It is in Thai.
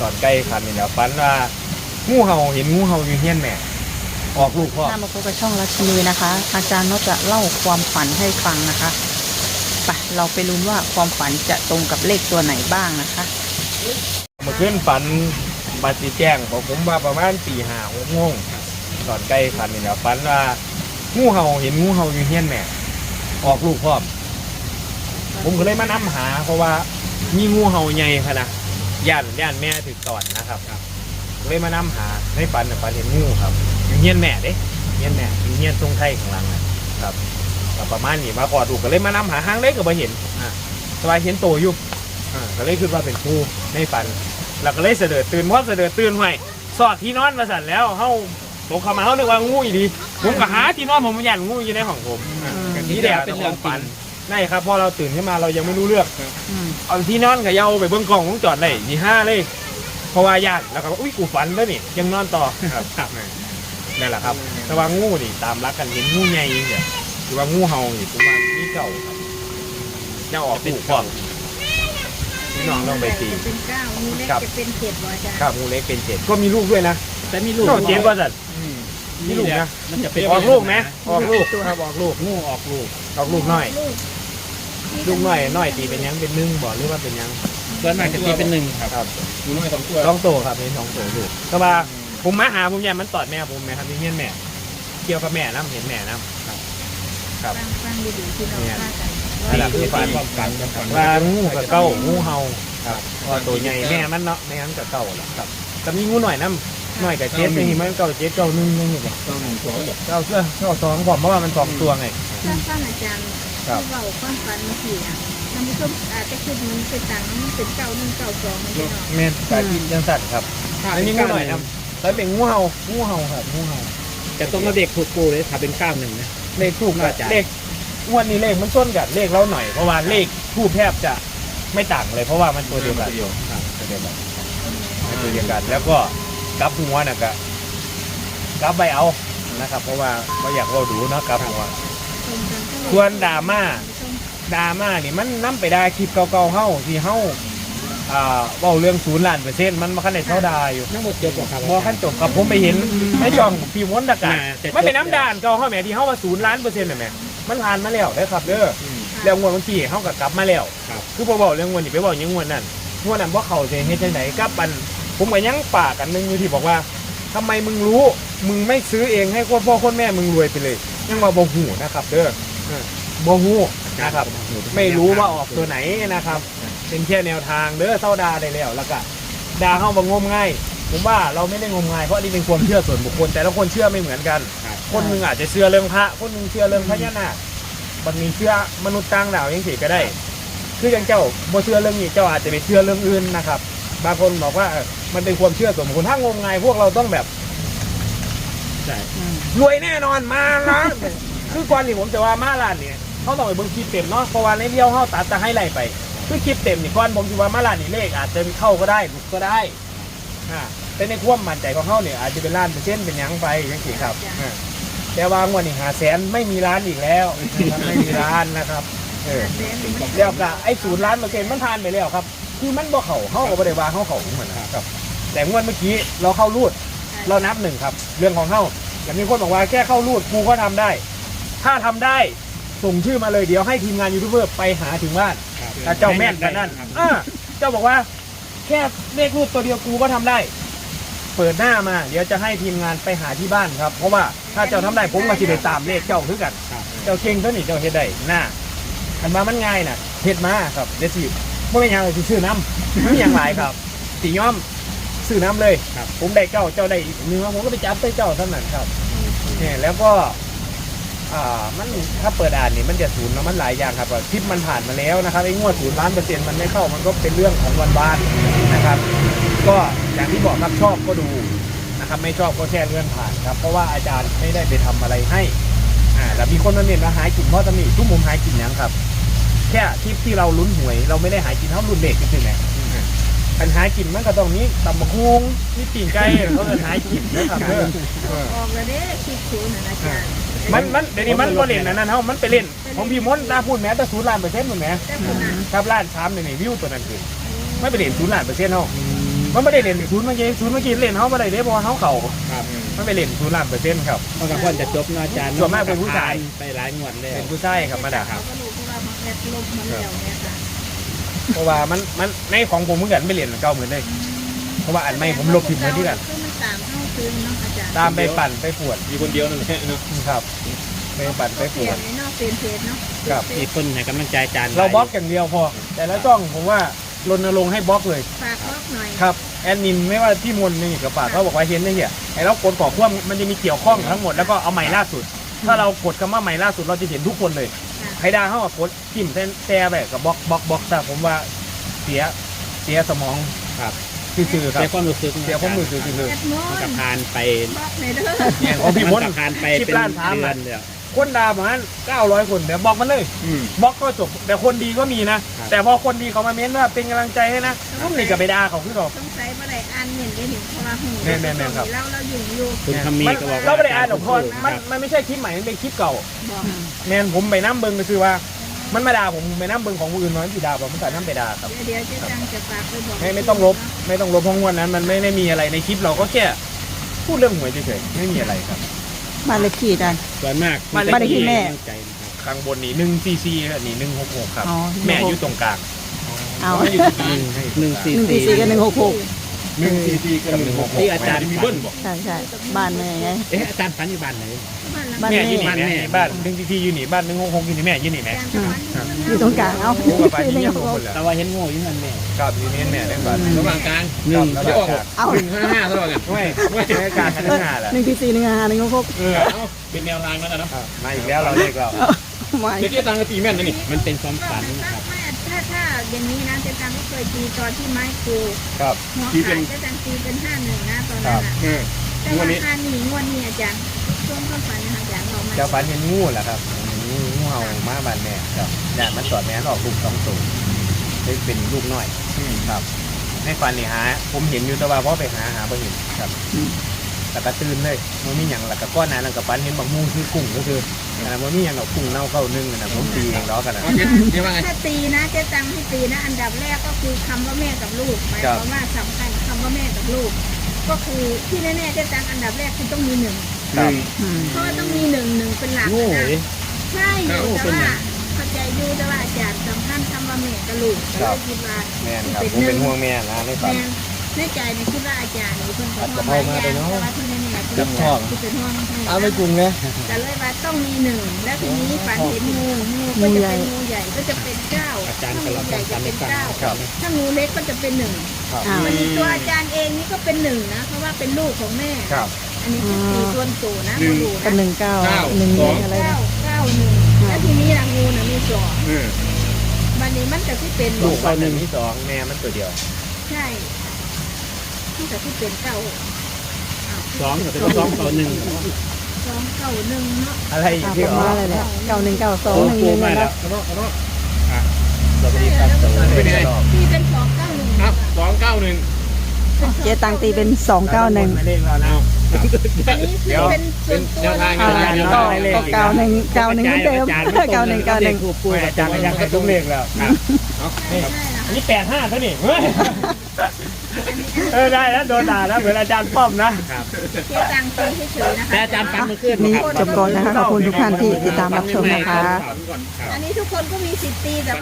ตอนใกล้คันนี่แหละฝันว่างูเห่าเห็นงูเห่าอยู่เฮียนแม่ออกลูกพ่อถ้ามาพบกับช่องราชินีนะคะ อาจารย์ก็จะเล่าความฝันให้ฟังนะคะไปเราไปลุ้นว่าความฝันจะตรงกับเลขตัวไหนบ้างนะคะ เมื่อคืนฝันบัตรสีแจ้งบอกผมว่าประมาณตีห้าหกโมงตอนใกล้คันนี่แหละฝันว่างูเห่าเห็นงูเห่าอยู่เฮียนแม่ออกลูกพ่อมผมก็เลยมานํหาเพราะว่ามีงูเห่าใหญ่ขนาด ย่านย่านแม่ถึกตอนนะครับก็เลยมานํหาในฝันน่ะฝันเห็นงูครับอยู่เฮียนแม่เด้เฮียนแม่อยู่เฮียนทรงไทยข้างหลังนะครับก็ประมาณนี้มาขอดูก็เลยมานํหาห้างเล็กก็บ่เห็นอ่าแต่ว่าเห็นโตอยู่อ่าก็เลยคิดว่าเป็นงูในฝันเราก็เลยเสดอตื่นเพราะเสดอตื่นไว้สอดที่นอนมาสั่นแล้วเฮาตกเข้ามาเฮานึกว่างูอีดีผมก็หาที่นอนผมยันงูอยู่ในห้องผมอืมกันที่แดดเป็นเรื่องฝัน นี่ครับพอเราตื่นขึ้นมาเรายังไม่รู้เรื่องอืมเอาที่นอนกับเยาไปเบื้องกล้องวงจอดเลยยี่ห้าเลยเพราะว่าญาติแล้วก็อุ้ยกูฝันแล้วนี่ยังนอนต่อครับนั่นแหละครับแต่ว่างูนี่ตามรักกันเห็นงูใหญ่เนี่ยหรือว่างูเห่านี่ผมว่านี่เก่าครับยังออกลูกพ่อพี่น้องต้องไปตีจะเป็นเก้างูเล็กครับจะเป็นเจ็ดบ่อาจารย์ครับงูเล็กเป็นเจ็ดก็มีลูกด้วยนะแต่มีลูกก็เจ็ดก็สัตว์อืมมีลูกนะ มันจะเป็นออกลูกไหมออกลูกครับออกลูกงูออกลูกออกลูกน้อย ลูก ลูกน้อยน้อยตีเป็นหยังเป็นหนึ่งบ่หรือว่าเป็นหยังส่วนมากจะตีเป็นหนึ่งครับครับงูน้อยสองตัวสองโตครับเป็นสองโตลูกก็ว่าผมมาหาผมยันมันตอดแม่ผมไหมครับที่เงี้ยแม่ เกี่ยวกับแม่น้ำเห็นแม่น้ำครับ ครับฟังฟังดีๆที่เราเนี่ยว่ากันนั่นแหละตีที่ฝันความฝันความฝันว่างูกับเก้างูเห่าครับว่าตัวใหญ่แม่มันเนาะแม่มันกับเก้าแหละครับแต่มีงูหน่อยน้ำหน่อยกับเจ็ดนี่มันเก้าเจ็ดเก้าหนึ่งนี่บ่ต้องหนึ่งตัวแบบเก้าเสื้อเก้าสองผมเพราะว่ามันสองตัวไงถ้าฟังอาจารย์ ครับที่เราความฝันเมื่อกี้อะท่านผู้ชมอาจจะคิดมันเป็นตังค์มันเป็นเก้าหนึ่งเก้าสองมันจะเนาะแม่นกากินยังสั่นครับอันนี้งูหน่อยนะแล้วเป็นงูเห่างูเห่าครับงูเห่าแต่ต้องมาเด็กถูกปูเลยถ้าเป็นเก้าหนึ่งนะเลขทูบน่าจะเลขงวันนี้เลขมันส้นกับเลขเราหน่อยเพราะว่าเลขทูบแทบจะไม่ต่างเลย เพราะว่ามันตัวเดียวกันครับตัวเดียวกันมันตัวเดียวกันแล้วก็กลับหัวน่ะก็กลับไปเอานะครับ เพราะว่าไม่อยากเราดูเนาะกลับหัว ส่วนดราม่าชมดราม่านี่มันนํไปได้คลิปเก่าๆเฮาที่เฮาอ่าเว้าเรื่องศูนย์ล้านเปอร์เซ็นต์มันมาคันได้เท่าดาอยู่ทั้งหมดจบหรอครับบอขั้นจบกับผมไปเห็นในช่องพีมวนตะการแต่มันเป็นน้ำด่านเก่าเขาแหม่ที่เขาว่าศูนย์ล้านเปอร์เซ็นต์น่ะแหม่มันผ่านมาแล้วได้อครับเด้ออืมแล้วงวดเมื่อกี้เขาก็กลับมาแล้วครับคือพอบอกเรื่องงวดนี้ไปบอกอยังงวดนั้นงวดนั้นว่าเขาเสียเฮ็ดจังไหนกับปันผมก็ยังปากกันหนึงอยู่ที่บอกว่าทำไมมึงรู้ มึงไม่ซื้อเองให้คนพ่อคนแม่มึงรวยไปเลย ยังว่าบ่หูนะครับเด้อ เออ บ่หูนะครับ ไม่รู้ว่าออกตัวไหนนะครับ เป็นแค่แนวทางเด้อเศร้าดาได้แล้วแล้วก็ดาเข้ามางมง่ายผมว่าเราไม่ได้งมงายเพราะอันนี้เป็นความเชื่อส่วนบุคคล แต่ละคนเชื่อไม่เหมือนกัน ครับ คนหนึงอาจจะเชื่อเรื่องพระ คนหนึงเชื่อเรื่องพญานาคบางทีเชื่อมนุษย์ต่างดาวยังสิก็ได้ คืออย่างเจ้าบ่เชื่อเรื่องนี้เจ้าอาจจะไปเชื่อเรื่องอื่นนะครับ บางคนบอกว่าเออมันเป็นความเชื่อส่วนบุคคลถ้างมงายพวกเราต้องแบบ ใช่อืมรวยแน่นอนมาล้าน คือก่อนนี่ผมจะว่ามาล้านเนี่ยเขาต้องไปเบิ่งคลิปเต็มเนาะเพราะว่าในเดียวเขาตัดจะให้ไล่ไป คือคลิปเต็มนี่ก่อนผมจะว่ามาล้านนี่เลขอาจจะเข้าก็ได้หลุดก็ได้อ่าแต่ในความมั่นใจของเขาเนี่ยอาจจะเป็นล้านเปอร์เซ็นเป็นหยังไปยังสิครับอ่าแต่ว่างวดนี้หาแสนไม่มีร้านอีกแล้วนะครับไม่มีร้านนะครับเออแสนหนึ่งแล้วก็ไอ้ศูนย์ล้านเปอร์เซ็นต์มันทานไปแล้วครับ คือมันบ่เข่าเข้าก็บ่ได้ว่าเข้าเข่าเหมือนนครับ แต่งวดเมื่อกี้เราเข้ารูดเรานับหนึ่งครับ เรื่องของเข้าอย่างมีคนบอกว่าแค่เข้ารูดกูก็ทำได้ ถ้าทำได้ส่งชื่อมาเลยเดี๋ยวให้ทีมงานยูทูบเบอร์ไปหาถึงบ้านครับถ้าเจ้าแม่นกันนั่นครับอ่าเจ้าบอกว่า แค่เลขรูดตัวเดียวกูก็ทำได้ เปิดหน้ามา เดี๋ยวจะให้ทีมงานไปหาที่บ้านครับ เพราะว่าถ้าเจ้าทำได้ผมก็สิได้ตามเลขเจ้าคือกันครับเจ้าเก่งเท่านี้เจ้าเฮ็ดได้น่าคันมามันง่ายน่ะเฮ็ดมาครับเดี๋ยวสิบ่เป็นหยังเลยสิซื้อน้ำ ไม่มีหยังหลายครับสิยอมซื้อน้ำเลย ครับ ผมได้เก้าเจ้าได้อีกเนื้อผมก็ไปจับใส่เจ้าเท่านั้นครับเนี่ยแล้วก็ อ่ามันถ้าเปิดอ่านนี่มันจะศูนย์แล้วมันหลายอย่างครับว่าคลิปมันผ่านมาแล้วนะครับไอ้งวดศูนย์ล้านเปอร์เซ็นต์มันไม่เข้ามันก็เป็นเรื่องของวันบ้านนะครับ ก็อย่างที่บอกครับชอบก็ดูนะครับไม่ชอบก็แค่เลื่อนผ่านครับเพราะว่าอาจารย์ไม่ได้ไปทำอะไรให้อ่าแล้วมีคนมาเน้นว่าหายกินเพราะตำหนิทุกมุมหายกินหยังครับ แค่คลิปที่เราลุ้นหวย เราไม่ได้หายกินเท่ารุ่นเด็กกันถึงไหนอันหายกินมันก็ต้องนี้ตำบักฮุงนี่ปีนไก่เขาเอินหายกินนะครับเอออออกแล้วเด้คิดศูนย์นะอาจารย์ มันมันเดี๋ยวนี้มันบ่เล่นอันนั้นเฮามันไปเล่นของพี่มนต์ตาพูดแม้แต่ศูนย์ล้านเปอร์เซ็นต์หมดแหมแต่คนนั้นครับล้านสามเนี่ยนี่วิวตัวนั้นคือไม่ไปเล่นศูนย์ล้านเปอร์เซ็นต์เฮามันไม่ได้เล่นศูนย์เมื่อกี้ศูนย์เมื่อกี้เล่นเขาไม่ได้เล่นเพราะว่าเขาเข่าครับมันไปเล่นศูนย์ล้านเปอร์เซ็นต์ครับเพราะกับคนจะจบเนาะอาจารย์ส่วนมากเป็นผู้ชายไปหลายงวดแล้วเป็นผู้ชายครับมาดาเขาก็รู้เพราะว่ามันแอดลบมันแล้วเนี่ยค่ะเพราะว่ามันมันในของผมเหมือนกันไม่เล่นเก้าหมื่นเลยเพราะว่าอันไม่ผมลบทิมเลยที่กันคือมันตามเข้า คืนเนาะอาจารย์ตามไปปั่นไปปวดมีคนเดียวนั่นแหละเนาะครับไปปั่นไปก็ปเปลี่วยนด ในนอกเป็นเพจเนาะครับ มีคนให้กำลังใจอาจารย์เราบล็อกอย่างเดียวพอ แต่ละช่องผมว่ารณรงค์ให้บล็อกเลยฝากบล็อกหน่อยครับแอดมินไม่ว่าที่มนนี่กับปากเขาบอกว่าเห็นได้เหี้ยไอ้เรากดขอความมันจะมีเกี่ยวข้องทั้งหมดแล้วก็เอาใหม่ล่าสุด ถ้าเรากดคำว่าใหม่ล่าสุดเราจะเห็นทุกคนเลยค่ะใครด่าเขากับกดทิมแซ่แบบกับบล็อกบล็อกบล็อกแต่ผมว่าเสียเสียสมองครับ ซื่อๆครัเสียบความรู้สึกเสียความรู้สึกซื่อแอดมอมันนกับพานไปบล็อกในอยเด้อๆเนี่ยของพี่มมันนกับพานไปคลิปเป็นล้านสามเดืออะนแล้วคนด่าประมาณ900 คนเดี๋ยวบล็อกมันเลยอืมบล็อกก็จบ แต่คนดีก็มีนะครับแต่พอคนดีเขามาเม้นว่าเป็นกำลังใจให้นะผมนี่กับไปด่าเขาคือเขาต้องใช้เมื่อไหร่อ่านเห็นได้เห็นเพราะว่าหูแน่ๆๆครับเราเราอยู่อยู่คุณคำมีก็บอกว่าเราไม่ได้อ่านหรอกเพราะมันครับมันไม่ใช่คลิปใหม่มันเป็นคลิปเก่าบอกแมนผมไปน้ำเบิงก็คือว่า มันมาด่าผมไปน้ำเบิงของผู้อื่นน้อยสิด่าผมมันแต่น้ำไปด่าครับ เดี๋ยวเจ๊จังจะฝากไปบอกไม่ไม่ต้องลบไม่ต้องลบเพราะงวดนั้น มันไม่ได้มีอะไรในคลิปเราก็แค่พูดเรื่องหวยเฉยๆไม่มีอะไรครับบ้านเลขที่อาจารย์ส่วนมากบ้านเลขบ้านเลขที่แม่ ใจนะครับข้างบนนี่หนึ่งซีซีอันนี้หนึ่งหกหกครับ อ๋อแม่อยู่ตรงกลางเอาแม่อยู่ตรงกลางหนึ่งสี่หนึ่งสี่สี่กับหนึ่งหกหกหนึ่งสี่สี่กับหนึ่งหกหกที่อาจารย์มีเบิ้ลบอกใช่ใช่บ้านแม่ไงเอ๊ะอาจารย์ฝันอยู่บ้านไหนบ้าน แม่แม่อยู่นี่บ้านแม่แม่บ้านหนึ่งซีซีอยู่นี่บ้านหนึ่งหกหกอยู่นี่แม่อยู่นี่แม่อยู่ตรงกลางเอาผมกับไปหที่นึ่งนี่หทุกกหคกนแล้วแต่ว่าเห็นโง่อยู่นั่นแม่ครับอยู่นี่แม่ได้บ้านระหว่างกลางหนึ่งครับจะออกเอาหนึ่งห้าห้าเท่ากันไม่ไม่ใช่การคันหน้าแหละหนึ่งที่สี่หนึ่งห้าหนึ่งหกหกเออเอาเป็นแนวทางแล้วนะเนาะอะมาอีกแล้วเราเรียกเราไม่เจ๊เจ๊ตังก็ตีแม่นนะนี่มันเป็นความฝันนะครับถ้าถ้าอย่างนี้นะเจ๊จังก็เคยตีตอนที่ไม้ครูครับหัวขายเจ๊จังตีเป็นห้าหนึ่งนะตอนนั้นอะเออ แต่งวว่าดนี้ห้านี่งวดนี้อาจารย์ช่วงความฝันนะคะอาจารย์เรามาเจ้าฝันเห็นงูแหละครับงูงูเห่ามาบ้านแม่ครับแต่มันสอดแม่นออกลูกสองตัวได้เป็นลูกน้อยครับในฝันนี่หา ผมเห็นอยู่แต่ว่าพอไปหาหาบ่เห็นครับแต่ก็ตื่นเลยมันมีอย่างหลักก็ก้อนนั้นแล้วก็ฝันเห็นบักมูคือกุ้งก็คืออันนั้นมันมีอย่างดอกกุ้งเน่าเข้านึ่งอันนะผมตีเองล้อกันนะ เอาเจ๊เจ๊ว่าไง ถ้าตีนะเจ๊ตังให้ตีนะ อันดับแรกก็คือคำว่าแม่กับลูกหมายความว่าสำคัญคำว่าแม่กับลูก ก็คือที่แน่ๆเจ๊ตังอันดับแรกคือต้องมีหนึ่งครับอืมเพราะว่าต้องมีหนึ่งหนึ่งเป็นหลักโง่นะเลยใช่อยู่แต่ว่าเข้าใจอยู่แต่ว่าอาจารย์สำคัญคำว่าแม่กับลูกก็เลยคิดว่าแม่นครับผมเป็นห่วงแม่นะในฝันแม่ ในใจในคิดว่าอาจารย์นี่เพิ่นก็อาจจะห่วงเข้ามาเลยเนาะแต่ว่าที่แน่ๆคือจับท้องคือเป็นห่วงให้เอาไปกรุงเลยแต่เลยว่าต้องมีหนึ่งแล้วทีนี้ฝันเห็นงูงูก็จะเป็นงูใหญ่ก็จะเป็นเก้าอาจารย์ถ้าก็งูเราใหญ่ทำจะการในเป็นฟังเก้าครับถ้างูเล็กก็จะเป็นหนึ่งครับอ้าววันนี้ตัวอาจารย์เองนี่ก็เป็นหนึ่งนะเพราะว่าเป็นลูกของแม่ครับอันนี้คือตีส่วนตัวนะหนึ่งดูกับนะหนึ่งเก้าหนึ่งอะไรเก้านะเก้าหนึ่งแล้วทีนี้นะงูน่ะมีสองเออวันนี้มันจะที่เป็นลูกเขาหนึ่งที่สองแม่มันตัวเดียว ใช่ มันจะที่เป็นเก้าอ้าวสองก็เป็นสองต่อหนึ่งสองเก้าหนึ่งเนาะอะไรอีกอ่าที่ประอ๋อมาณอะไรแหละเก้าหนึ่งเก้าสองโอ้หนึ่งโหหนึ่งมานะแล้วเอาเนาะเอาเนาะสวัสดีครับสวัสดีครับ ที่เป็นสองเก้าหนึ่งครับสองเก้าหนึ่งเจ๊ตังตีเป็นสองเก้าหนึ่งไม่เล่นแล้วนะอันนี้คือเป็นส่วนตัวเอาอาจารย์ก็ก็เก้าหนึ่งเก้าหนึ่งเหมือนเดิมเก้าหนึ่งเก้าหนึ่งถูกปูอาจารย์ก็ยังให้ตุ้มเลขแล้ว เอา ใช่ใช่นะ อันนี้แปดห้าเท่านี่เฮ้ยเออได้แล้วโดนด่าแล้วเหมือนอาจารย์ป้อมนะเจ๊ตังตีเฉยๆนะคะแต่อาจารย์ฟันเมื่อคืนนี้ครับ จบก่อนนะคะขอบคุณทุกท่านที่ติดตามรับชมนะคะ อันนี้ทุกคนก็มีสิทธิ์ตีแต่